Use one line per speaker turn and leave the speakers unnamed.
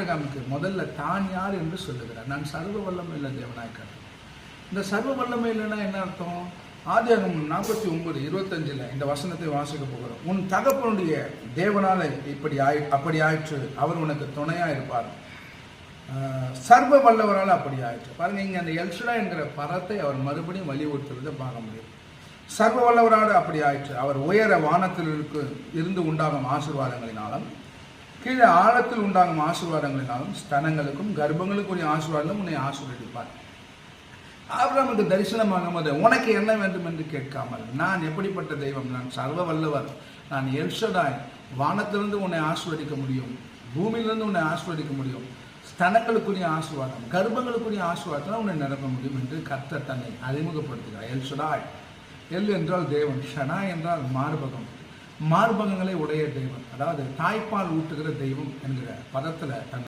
ஆபிரகாமுக்கு முதல்ல தான் யார் என்று சொல்லுகிறார். நான் சர்வ வல்லமை இல்லை தேவனாய்க்கிறேன் இந்த சர்வ வல்லமை இல்லைன்னா என்ன அர்த்தம்? ஆதியாகம் நாற்பத்தி ஒன்பது இருபத்தஞ்சில் இந்த வசனத்தை வாசிக்க போகிறோம். உன் தகப்பனுடைய தேவனால இப்படி ஆய் அப்படி ஆயிற்று. அவர் உனக்கு துணையாக இருப்பார். சர்வ வல்லவரால் அப்படி ஆயிற்று. பாருங்க இங்கே அந்த எல்சுடா என்கிற பரத்தை அவர் மறுபடியும் வலியுறுத்துறதை பார்க்க முடியும். சர்வ வல்லவரால் அப்படி ஆயிற்று. அவர் உயர வானத்தில் இருக்கு இருந்து உண்டாகும் ஆசீர்வாதங்களினாலும் கீழே ஆழத்தில் உண்டாகும் ஆசீர்வாதங்களினாலும் ஸ்தனங்களுக்கும் கர்ப்பங்களுக்குரிய ஆசீர்வாதங்களும் உன்னை ஆசீர்வதிப்பார். ஆபிரகாமுக்கு தரிசனமாகும் போது உனக்கு என்ன வேண்டும் என்று கேட்காமல் நான் எப்படிப்பட்ட தெய்வம்? நான் சர்வ வல்லவர். நான் எல்ஷடாய் வானத்திலிருந்து உன்னை ஆசீர்வதிக்க முடியும். பூமியிலிருந்து உன்னை ஆசீர்வதிக்க முடியும். ஸ்தனங்களுக்குரிய ஆசீர்வாதம் கர்ப்பங்களுக்குரிய ஆசீர்வாதத்தில் உன்னை நிரப்ப முடியும் என்று கர்த்தர் தன்னை அறிமுகப்படுத்துகிறார். எல்ஷடாய் எல் என்றால் தேவன் ஷனா என்றால் மார்பகம். மார்பகங்களை உடைய தெய்வம் அதாவது தாய்ப்பால் ஊட்டுகிற தெய்வம் என்கிற பதத்தில் தன்